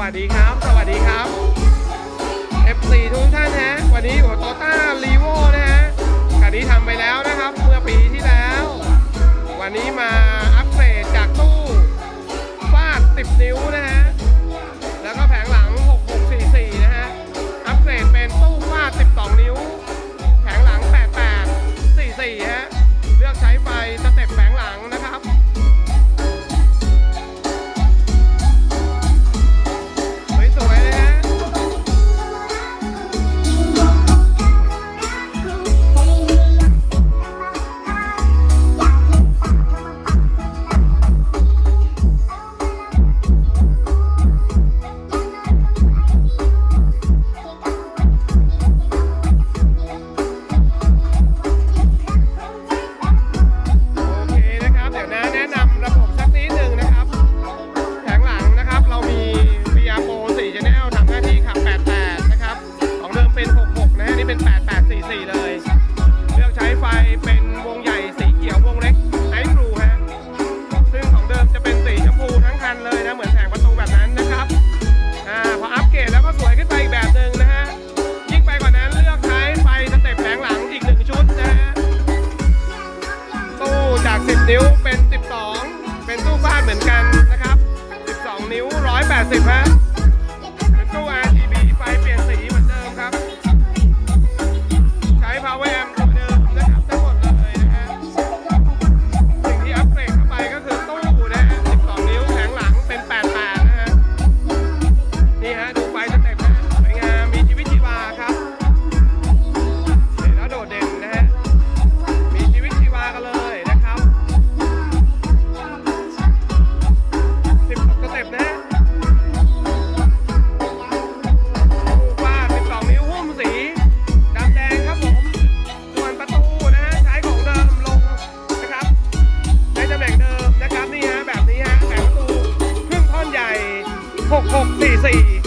วัสดีครับ สวัสดีครับ F4 ทุกท่านฮะวันนี้หัวโตต้ารีโวนะฮะคันนี้ทำไปแล้วนะครับ pase, pase. หกสี่สี่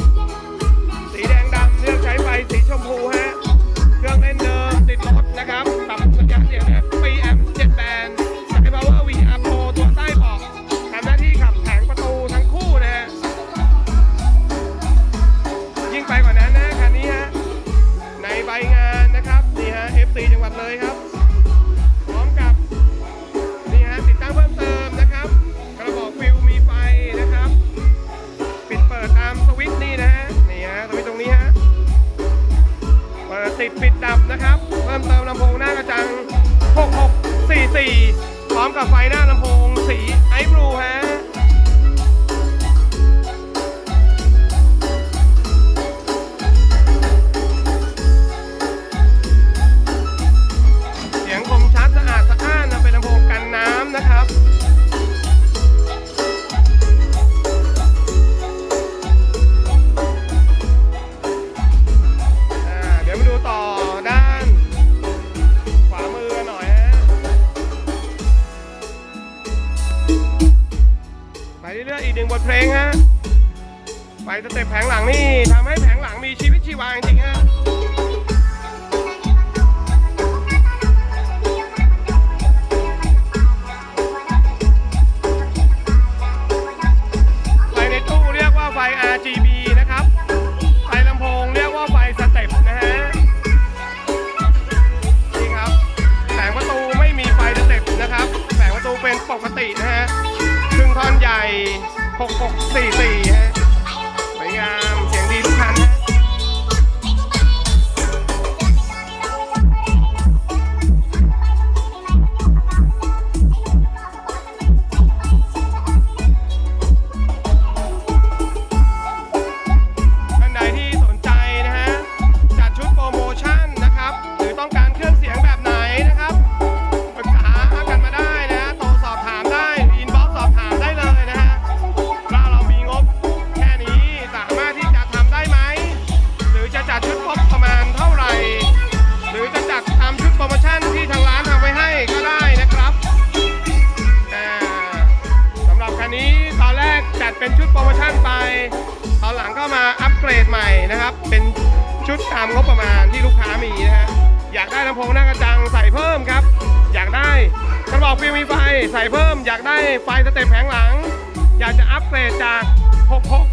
นครับ เพิ่มเติมลำโพงหน้ากระจัง 6644 พร้อมกับไฟหน้าลำโพงสีไอซ์บลูฮะ เรื่อยๆอีกหนึ่งบทเพลงฮะไปสเต็ปแผงหลังนี่ทำให้แผงหลังมีชีวิตชีวาจริงๆฮะไฟในตู้เรียกว่าไฟ RGB นะครับไฟลำโพงเรียกว่าไฟสเตปนะฮะนี่ครับแผงประตูไม่มีไฟสเตปนะครับแผงประตูเป็นปกตินะฮะ ท่อนใหญ่ 6644 ชุดตามงบประมาณที่ลูกค้ามีนะฮะอยากได้ลำโพงหน้ากระจังใส่เพิ่มครับ อยากได้กระบอกฟิวมีไฟใส่เพิ่ม อยากได้ไฟสเต็ปแผงหลัง อยากจะอัปเกรดจาก 66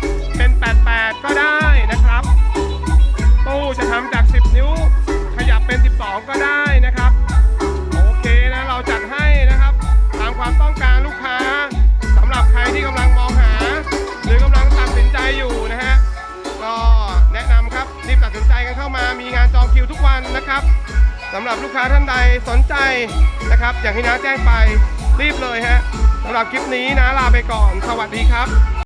องคิวทุกวันนะครับสำหรับลูกค้าท่านใดสนใจนะครับ อย่างที่น้าแจ้งไปรีบเลยฮะสำหรับคลิปนี้นะลาไปก่อน สวัสดีครับ